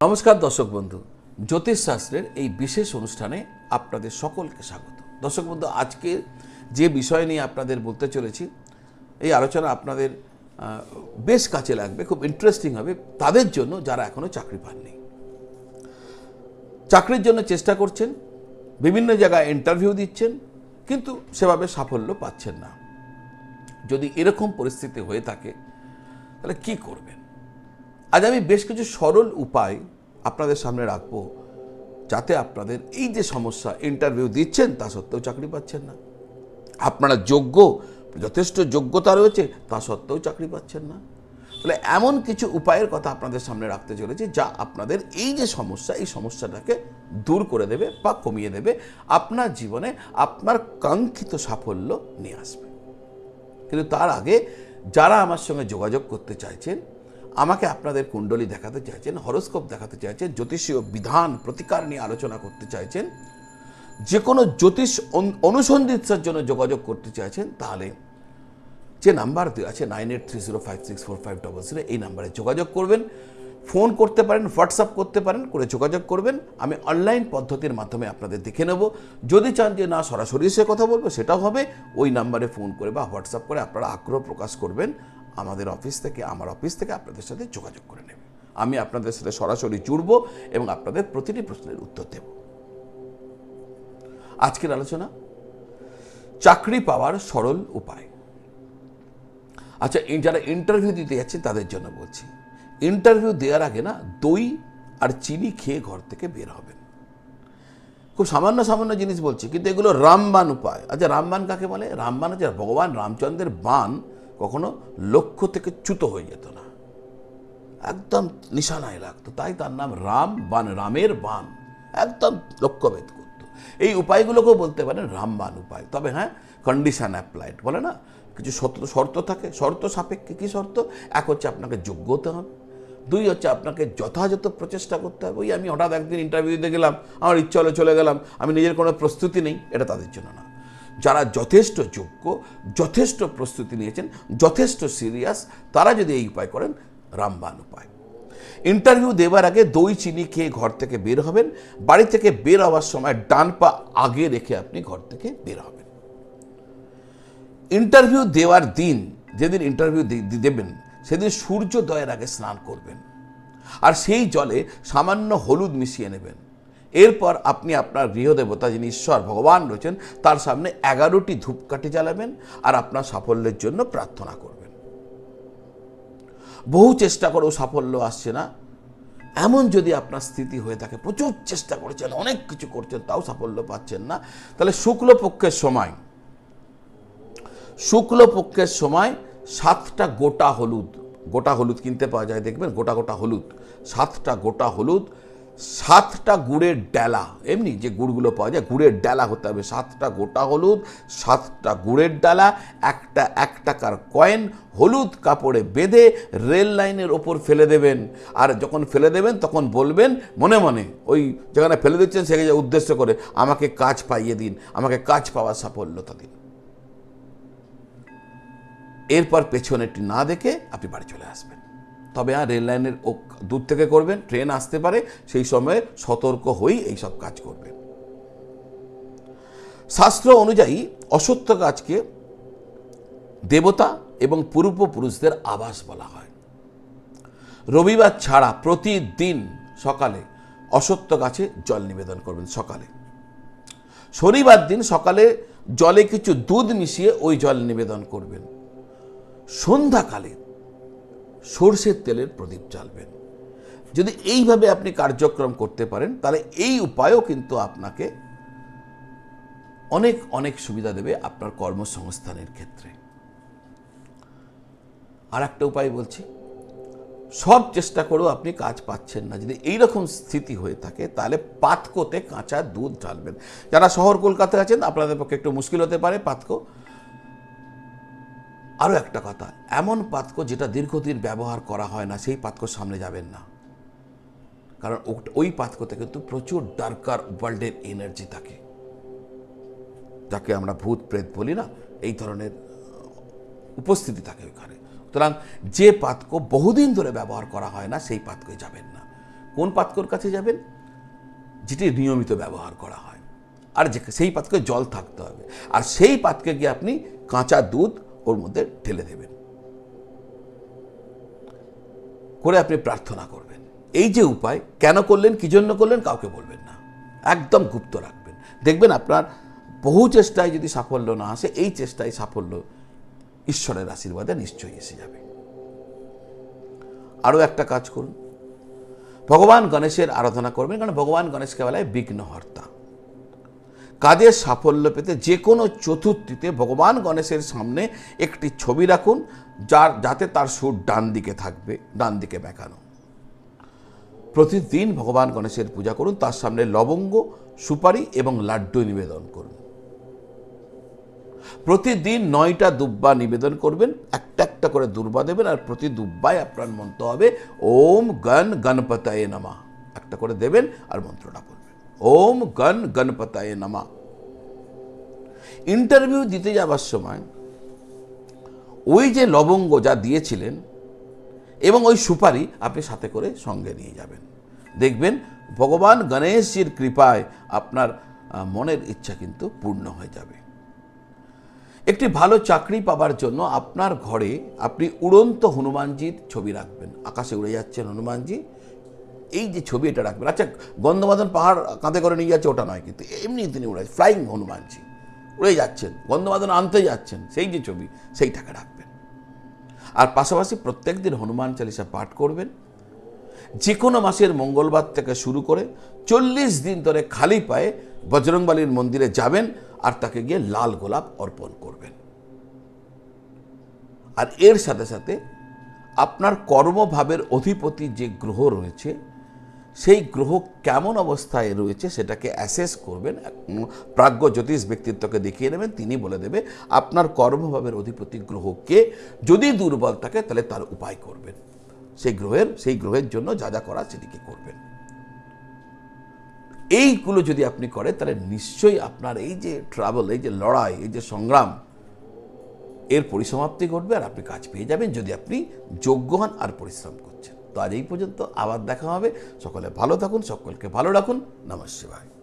নমস্কার দর্শক বন্ধু জ্যোতিষশাস্ত্রের এই বিশেষ অনুষ্ঠানে আপনাদের সকলকে স্বাগত। দর্শক বন্ধু, আজকে যে বিষয় নিয়ে আপনাদের বলতে চলেছি, এই আলোচনা আপনাদের বেশ কাছে লাগবে, খুব ইন্টারেস্টিং হবে। তাদের জন্য যারা এখনও চাকরি পাননি। চাকরির জন্য চেষ্টা করছেন, বিভিন্ন জায়গায় ইন্টারভিউ দিচ্ছেন, কিন্তু সেভাবে সাফল্য পাচ্ছেন না। যদি এরকম পরিস্থিতি হয়ে থাকে, তাহলে কি করবেন? আজ আমি বেশ কিছু সরল উপায় আপনাদের সামনে রাখব যাতে আপনাদের এই যে সমস্যা ইন্টারভিউ দিচ্ছেন, তা সত্ত্বেও চাকরি পাচ্ছেন না। আপনারা যোগ্য, যথেষ্ট যোগ্যতা রয়েছে, তা সত্ত্বেও চাকরি পাচ্ছেন না। তাহলে এমন কিছু উপায়ের কথা আপনাদের সামনে রাখতে চলেছি যা আপনাদের এই যে সমস্যা, এই সমস্যাটাকে দূর করে দেবে বা কমিয়ে দেবে, আপনার জীবনে আপনার কাঙ্ক্ষিত সাফল্য নিয়ে আসবে। কিন্তু তার আগে যারা আমার সঙ্গে যোগাযোগ করতে চাইছেন আমাকে আপনাদের কুণ্ডলী দেখাতে চাইছেন, হরস্কোপ দেখাতে চাইছেন, জ্যোতিষীয় বিধান, প্রতিকার নিয়ে আলোচনা করতে চাইছেন, যে কোনো জ্যোতিষ অনু- অনুসন্ধিৎসার জন্য যোগাযোগ করতে চাইছেন, তাহলে যে নাম্বার দেওয়া আছে, nine eight three zero five six four five double zero, এই নাম্বারে যোগাযোগ করবেন। ফোন করতে পারেন, হোয়াটসঅ্যাপ করতে পারেন, করে যোগাযোগ করবেন। আমি অনলাইন পদ্ধতির মাধ্যমে আপনাদের দেখে নেব। যদি চান যে না, সরাসরি এসে কথা বলব, সেটাও হবে। ওই নাম্বারে ফোন করে বা হোয়াটসঅ্যাপ করে আপনারা আগ্রহ প্রকাশ করবেন। আমাদের অফিস থেকে, আমার অফিস থেকে আপনাদের সাথে যোগাযোগ করে নেবে। আমি আপনাদের সাথে সরাসরি জুড়ব এবং আপনাদের প্রতিটি প্রশ্নের উত্তর দেব। আজকের আলোচনা, চাকরি পাওয়ার সরল উপায়। আচ্ছা যারা ইন্টারভিউ দিতে যাচ্ছেন, তাদের জন্য বলছি। ইন্টারভিউ দেওয়ার আগে না দই আর চিনি খেয়ে ঘর থেকে বের হবেন। খুব সামান্য সামান্য জিনিস বলছি, কিন্তু এগুলো রামবান উপায়। আচ্ছা রামবান কাকে বলে? রামবান হচ্ছে ভগবান রামচন্দ্রের বান কখনো লক্ষ্য থেকে চ্যুত হয়ে যেত না। একদম নিশানায় লাগতো, তাই তার নাম রাম বান, রামের বান। একদম লক্ষ্যভেদ করতো। এই উপায়গুলোকেও বলতে পারেন রামবান উপায়। তবে হ্যাঁ কন্ডিশন অ্যাপ্লাইড বলে না, কিছু শর্ত শর্ত থাকে, শর্ত সাপেক্ষে কী শর্ত? এক হচ্ছে আপনাকে যোগ্য হতে হবে। দুই হচ্ছে আপনাকে যথাযথ প্রচেষ্টা করতে হবে। ওই আমি হঠাৎ একদিন ইন্টারভিউ দিতে গেলাম, আমার ইচ্ছা হলে চলে গেলাম, আমি নিজের কোনো প্রস্তুতি নেই, এটা তাদের জন্য না। যারা যথেষ্ট যোগ্য, যথেষ্ট প্রস্তুতি নিয়েছেন, যথেষ্ট সিরিয়াস তারা যদি এই উপায় করেন, রামবান উপায়। ইন্টারভিউ দেবার আগে দই, চিনি খেয়ে ঘর থেকে বের হবেন, বাড়ি থেকে বের হওয়ার সময় ডান পা আগে রেখে আপনি ঘর থেকে বের হবেন। ইন্টারভিউ দেওয়ার দিন, যেদিন ইন্টারভিউ দেবেন সেদিন সূর্যোদয়ের আগে স্নান করবেন। আর সেই জলে সামান্য হলুদ মিশিয়ে নেবেন। এরপর আপনি আপনার গৃহদেবতা যিনি ঈশ্বর, ভগবান রয়েছেন, তার সামনে এগারোটি ধূপকাঠি জ্বালাবেন আর আপনার সাফল্যের জন্য প্রার্থনা করবেন। বহু চেষ্টা করেও সাফল্য আসছে না। এমন যদি আপনার স্থিতি হয়ে থাকে, প্রচুর চেষ্টা করেছেন, অনেক কিছু করছেন, তাও সাফল্য পাচ্ছেন না। তাহলে শুক্লপক্ষের সময় শুক্লপক্ষের সময় সাতটা গোটা হলুদ গোটা হলুদ কিনতে পাওয়া যায়, দেখবেন গোটা গোটা হলুদ, সাতটা গোটা হলুদ, সাতটা গুড়ের ডালা, এমনি যে গুড়গুলো পাওয়া যায়, গুড়ের ডালা হতে হবে, সাতটা গোটা হলুদ, সাতটা গুড়ের ডালা, একটা এক টাকার কয়েন হলুদ কাপড়ে বেঁধে রেল লাইনের ওপর ফেলে দেবেন। আর যখন ফেলে দেবেন, তখন বলবেন, মনে মনে, ওই যেখানে ফেলে দিচ্ছেন, সেখানে উদ্দেশ্য করে, আমাকে কাজ পাইয়ে দিন, আমাকে কাজ পাওয়ার সাফল্যতা দিন। এরপর পেছনেরটি না দেখে আপনি বাড়ি চলে আসবেন। তবে আর রেল লাইনের ও দূর থেকে করবেন, ট্রেন আসতে পারে, সেই সময়ে সতর্ক হয়েই এইসব কাজ করবেন। শাস্ত্র অনুযায়ী অসত্য কাজকে দেবতা এবং পূর্বপুরুষদের আবাস বলা হয়। রবিবার ছাড়া প্রতিদিন সকালে অসত্য গাছে জল নিবেদন করবেন সকালে। শনিবার দিন সকালে জলে কিছু দুধ মিশিয়ে ওই জল নিবেদন করবেন। সন্ধ্যাকালে সর্ষের তেলের প্রদীপ জ্বালবেন। যদি এইভাবে আপনি কার্যক্রম করতে পারেন, তাহলে এই উপায়ও কিন্তু আপনাকে অনেক অনেক সুবিধা দেবে আপনার কর্মসংস্থানের ক্ষেত্রে। আর একটা উপায় বলছি, সব চেষ্টা করেও আপনি কাজ পাচ্ছেন না। যদি এইরকম স্থিতি হয়ে থাকে, তাহলে পাতকোতে কাঁচা দুধ ঢালবেন যারা শহর কলকাতায় আছেন, আপনাদের পক্ষে একটু মুশকিল হতে পারে পাতকো। আরও একটা কথা, এমন পাতকো যেটা দীর্ঘদিন ব্যবহার করা হয় না, সেই পাতকোর সামনে যাবেন না। কারণ ওই পাতকোতে কিন্তু প্রচুর ডার্কার ওয়ার্ল্ডের এনার্জি থাকে। যাকে আমরা ভূত প্রেত বলি না, এই ধরনের উপস্থিতি থাকে ওইখানে। সুতরাং যে পাতকো বহুদিন ধরে ব্যবহার করা হয় না, সেই পাতকোয় যাবেন না। কোন পাতকর কাছে যাবেন? যেটি নিয়মিত ব্যবহার করা হয়। আর যে, সেই পাতকে জল থাকতে হবে। আর সেই পাতকে গিয়ে আপনি কাঁচা দুধ ওর মধ্যে ঢেলে দেবেন। করে আপনি প্রার্থনা করবেন। এই যে উপায়, কেন করলেন, কি জন্য করলেন, কাউকে বলবেন না। একদম গুপ্ত রাখবেন। দেখবেন আপনার বহু চেষ্টায় যদি সাফল্য না আসে, এই চেষ্টায় সাফল্য ঈশ্বরের আশীর্বাদে নিশ্চয়ই এসে যাবে। আরও একটা কাজ করুন। ভগবান গণেশের আরাধনা করবেন, কারণ ভগবান গণেশকে বলা হয় বিঘ্নহর্তা। কাজের সাফল্য পেতে যে কোনো চতুর্থীতে ভগবান গণেশের সামনে একটি ছবি রাখুন, যার, যাতে তার সুর ডান দিকে থাকবে, ডান দিকে বেঁকানো। প্রতিদিন ভগবান গণেশের পূজা করুন, তার সামনে লবঙ্গ, সুপারি এবং লাড্ডু নিবেদন করুন। প্রতিদিন নয়টা দুব্বা নিবেদন করবেন, একটা একটা করে দুর্বা দেবেন, আর প্রতি দুব্বায় আপনার মন্ত্র হবে, ওম গণ গণপতায় নামা। একটা করে দেবেন আর মন্ত্রটা ওম গণ গণপতায় নামা। ইন্টারভিউ দিতে যাবার সময় ওই যে লবঙ্গ যা দিয়েছিলেন এবং ওই সুপারি আপনি সাথে করে সঙ্গে নিয়ে যাবেন। দেখবেন ভগবান গণেশজির কৃপায় আপনার মনের ইচ্ছা কিন্তু পূর্ণ হয়ে যাবে। একটি ভালো চাকরি পাবার জন্য আপনার ঘরে আপনি উড়ন্ত হনুমানজির ছবি রাখবেন। আকাশে উড়ে যাচ্ছেন হনুমানজি এই যে ছবি এটা রাখবেন। আচ্ছা গন্ধমাদন পাহাড় কাঁধে করে নিয়ে যাচ্ছে, ওটা নয় কিন্তু, এমনি তিনি উড়ে ফ্লাইং হনুমানজি, উড়ে যাচ্ছেন গন্ধমাদন আনতে যাচ্ছেন, সেই যে ছবি, সেইটাকে রাখবেন। আর পাশাপাশি প্রত্যেক দিন হনুমান চালিসা পাঠ করবেন। যে কোনো মাসের মঙ্গলবার থেকে শুরু করে চল্লিশ দিন ধরে খালি পায়ে বজরংবালির মন্দিরে যাবেন আর তাকে গিয়ে লাল গোলাপ অর্পণ করবেন। আর এর সাথে সাথে আপনার কর্মভাবের অধিপতি যে গ্রহ রয়েছে সেই গ্রহ কেমন অবস্থায় রয়েছে সেটাকে অ্যাসেস করবেন। প্রাজ্ঞ জ্যোতিষ ব্যক্তিত্বকে দেখিয়ে নেবেন। তিনি বলে দেবে, আপনার কর্মভাবের অধিপতি গ্রহকে যদি দুর্বল থাকে, তাহলে তার উপায় করবেন। সেই গ্রহের সেই গ্রহের জন্য যা যা করা সেটিকে করবেন। এইগুলো যদি আপনি করেন, তাহলে নিশ্চয়ই আপনার এই যে ট্রাভেল এই যে লড়াই, এই যে সংগ্রাম, এর পরিসমাপ্তি ঘটবে আর আপনি কাজ পেয়ে যাবেন যদি আপনি যোগ্য হন আর পরিশ্রম করছেন। আজ এই পর্যন্ত। আবার দেখা হবে। সকলে ভালো থাকুন সকলকে ভালো রাখুন। নমস্কার।